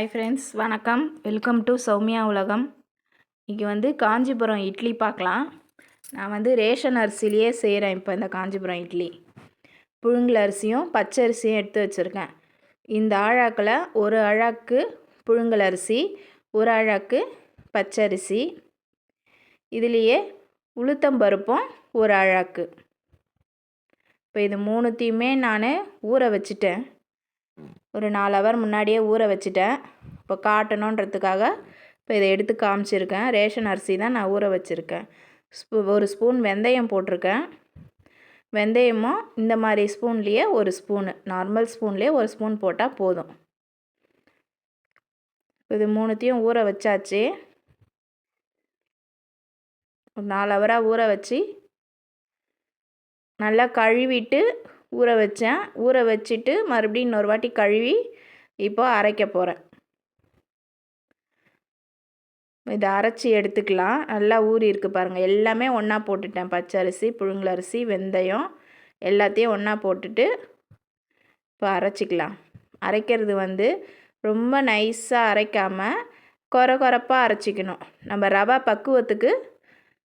Hi friends வணக்கம். Welcome to Soumya உலகம். இன்றைக்கி வந்து காஞ்சிபுரம் இட்லி பார்க்கலாம் நான் வந்து ரேஷன் அரிசிலேயே செய்கிறேன் இப்போ இந்த காஞ்சிபுரம் இட்லி. புழுங்கல் அரிசியும் பச்சை அரிசியும் எடுத்து வச்சுருக்கேன். இந்த ஆழாக்கில் ஒரு அழாக்கு புழுங்கல் அரிசி ஒரு அழாக்கு பச்சரிசி இதுலேயே உளுத்தம்பருப்பும் ஒரு அழாக்கு. இப்போ இது மூணுத்தையுமே நான் ஊற வச்சுட்டேன். ஒரு நாலு ஹவர் முன்னாடியே ஊற வச்சுட்டேன். இப்போ காட்டணுன்றதுக்காக இப்போ இதை எடுத்து காமிச்சிருக்கேன். ரேஷன் அரிசி தான் நான் ஊற வச்சுருக்கேன். ஸ்பூ ஒரு ஸ்பூன் வெந்தயம் போட்டிருக்கேன். வெந்தயமும் இந்த மாதிரி ஸ்பூன்லேயே ஒரு ஸ்பூனு. நார்மல் ஸ்பூன்லேயே ஒரு ஸ்பூன் போட்டால் போதும். இது மூணுத்தையும் ஊற வச்சாச்சு. ஒரு நாலு ஹவராக ஊற வச்சு நல்லா கழுவிட்டு ஊற வச்சேன். ஊற வச்சுட்டு மறுபடியும் இன்னொரு வாட்டி கழுவி இப்போ அரைக்க போகிறேன் இதை அரைச்சி எடுத்துக்கலாம். நல்லா ஊறி இருக்குது பாருங்கள் எல்லாமே ஒன்றா போட்டுட்டேன். பச்சரிசி புழுங்கலரிசி வெந்தயம் எல்லாத்தையும் ஒன்றா போட்டுட்டு இப்போ அரைச்சிக்கலாம். அரைக்கிறது வந்து ரொம்ப நைஸாக அரைக்காமல் குறை குறைப்பாக அரைச்சிக்கணும். நம்ம ரவா பக்குவத்துக்கு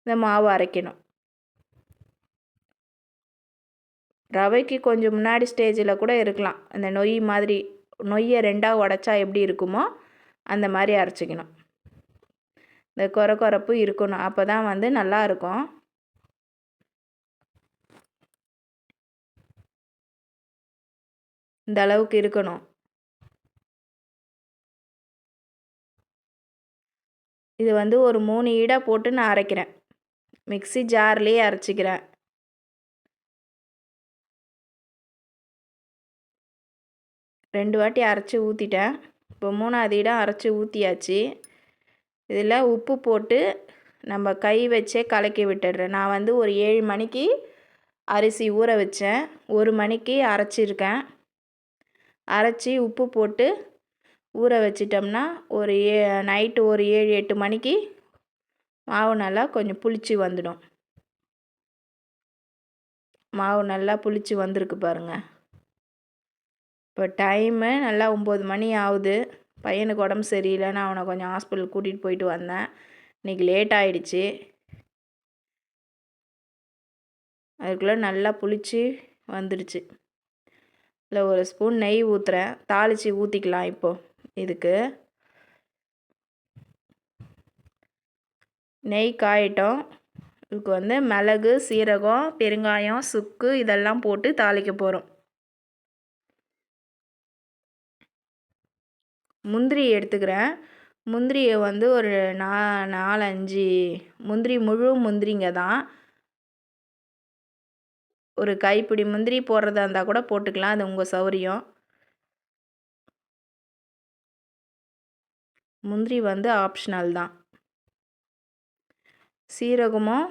இந்த மாவு அரைக்கணும். ரவைக்கு கொஞ்சம் முன்னாடி ஸ்டேஜில் கூட இருக்கலாம். அந்த நொய் மாதிரி நொய்யை ரெண்டாக உடச்சா எப்படி இருக்குமோ அந்த மாதிரி அரைச்சிக்கணும். இந்த குறை குறப்பு இருக்கணும். அப்போ தான் வந்து நல்லா இருக்கும். இந்த அளவுக்கு இருக்கணும். இது வந்து ஒரு மூணு ஈடாக போட்டு நான் அரைக்கிறேன். மிக்சி ஜார்லேயே அரைச்சிக்கிறேன். ரெண்டு வாட்டி அரைச்சி ஊற்றிட்டேன் இப்போ மூணாவது இடம் அரைச்சி ஊற்றியாச்சு இதில் உப்பு போட்டு நம்ம கை வச்சே கலக்கி விட்டுடுறேன். நான் வந்து ஒரு ஏழு மணிக்கு அரிசி ஊற வச்சேன். ஒரு மணிக்கு அரைச்சிருக்கேன். அரைச்சி உப்பு போட்டு ஊற வச்சிட்டோம்னா ஒரு ஏ நைட்டு ஒரு ஏழு எட்டு மணிக்கு மாவு நல்லா கொஞ்சம் புளிச்சு வந்துடும். மாவு நல்லா புளிச்சு வந்திருக்கு பாருங்கள் இப்போ டைமு நல்லா ஒம்பது மணி ஆகுது. பையனுக்கு உடம்பு சரியில்லை நான் அவனை கொஞ்சம் ஹாஸ்பிட்டல் கூட்டிகிட்டு போயிட்டு வந்தேன். இன்றைக்கி லேட் ஆகிடுச்சி அதுக்குள்ளே நல்லா புளிச்சு வந்துடுச்சு இல்லை ஒரு ஸ்பூன் நெய் ஊற்றுறேன் தாளித்து ஊற்றிக்கலாம் இப்போது இதுக்கு. நெய் காயட்டும். இதுக்கு வந்து மிளகு சீரகம் பெருங்காயம் சுக்கு இதெல்லாம் போட்டு தாளிக்க போகிறோம் முந்திரி எடுத்துக்கிறேன். முந்திரியை வந்து ஒரு நா நாலஞ்சு முந்திரி முழு முந்திரிங்க தான். ஒரு கைப்பிடி முந்திரி போடுறதா இருந்தால் கூட போட்டுக்கலாம். அது உங்கள் சௌரியம். முந்திரி வந்து ஆப்ஷனல் தான். சீரகமும்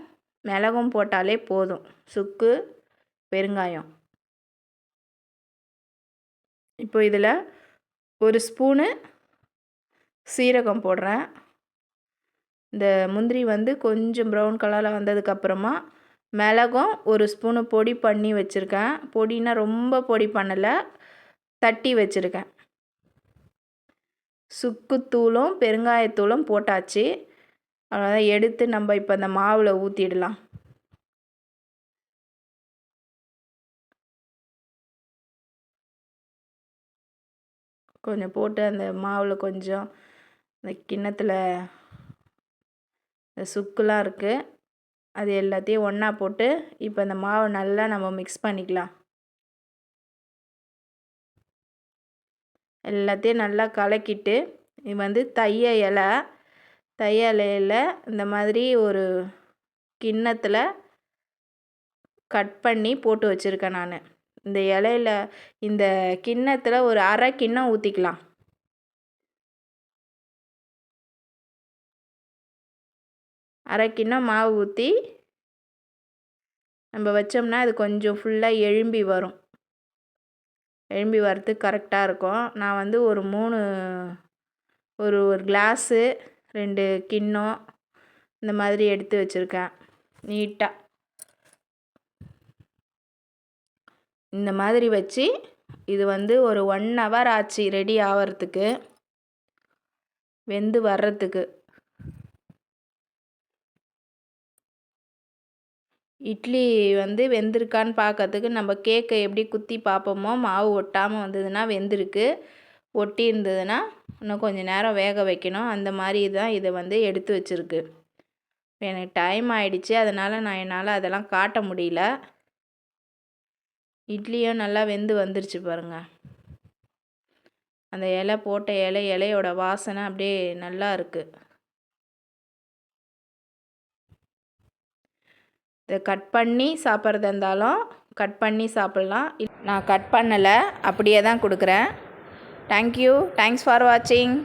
மிளகும் போட்டாலே போதும். சுக்கு பெருங்காயம். இப்போ இதில் ஒரு ஸ்பூனு சீரகம் போடுறேன். இந்த முந்திரி வந்து கொஞ்சம் ப்ரௌன் கலரில் வந்ததுக்கப்புறமா மிளகும் ஒரு ஸ்பூனு பொடி பண்ணி வச்சுருக்கேன். பொடினா ரொம்ப பொடி பண்ணலை தட்டி வச்சுருக்கேன். சுக்குத்தூளும் பெருங்காயத்தூளும் போட்டாச்சு. அவ்வளோதான் எடுத்து நம்ம இப்போ இந்த மாவில் ஊற்றிடலாம் கொஞ்சம் போட்டு அந்த மாவில் கொஞ்சம் அந்த கிண்ணத்தில் இந்த சுக்குலாம் இருக்குது அது எல்லாத்தையும் ஒன்றா போட்டு இப்போ அந்த மாவை நல்லா நம்ம மிக்ஸ் பண்ணிக்கலாம். எல்லாத்தையும் நல்லா கலக்கிட்டு இது வந்து தைய இலை தைய இலையில் இந்த மாதிரி ஒரு கிண்ணத்தில் கட் பண்ணி போட்டு வச்சுருக்கேன் நான். இந்த இலையில இந்த கிண்ணத்தில் ஒரு அரை கிண்ணம் ஊற்றிக்கலாம் அரை கிண்ணம் மாவு ஊற்றி நம்ம வச்சோம்னா அது கொஞ்சம் ஃபுல்லாக எழும்பி வரும். எழும்பி வரத்துக்கு கரெக்டாக இருக்கும். நான் வந்து ஒரு மூணு ஒரு ஒரு கிளாஸு ரெண்டு கிண்ணம் இந்த மாதிரி எடுத்து வச்சுருக்கேன். நீட்டாக இந்த மாதிரி வச்சு இது வந்து ஒரு ஒன் ஹவர் ஆச்சு ரெடி ஆகிறதுக்கு வெந்து வர்றதுக்கு. இட்லி வந்து வெந்திருக்கான்னு பார்க்கறதுக்கு நம்ம கேக்கை எப்படி குத்தி பார்ப்போமோ மாவு ஒட்டாமல் வந்ததுன்னா வெந்திருக்கு. ஒட்டி இருந்ததுன்னா இன்னும் கொஞ்சம் நேரம் வேக வைக்கணும். அந்த மாதிரி தான் இதை வந்து எடுத்து வச்சுருக்கு. எனக்கு டைம் ஆயிடுச்சு. அதனால் நான் என்னால் அதெல்லாம் காட்ட முடியல. இட்லியும் நல்லா வெந்து வந்துருச்சு பாருங்கள் அந்த இலை போட்ட இலை இலையோட வாசனை அப்படியே நல்லா இருக்குது இதை கட் பண்ணி சாப்பிட்றதா இருந்தாலும் கட் பண்ணி சாப்பிட்லாம். நான் கட் பண்ணலை அப்படியே தான் கொடுக்குறேன். தேங்க்யூ தேங்க்ஸ் ஃபார் வாட்சிங்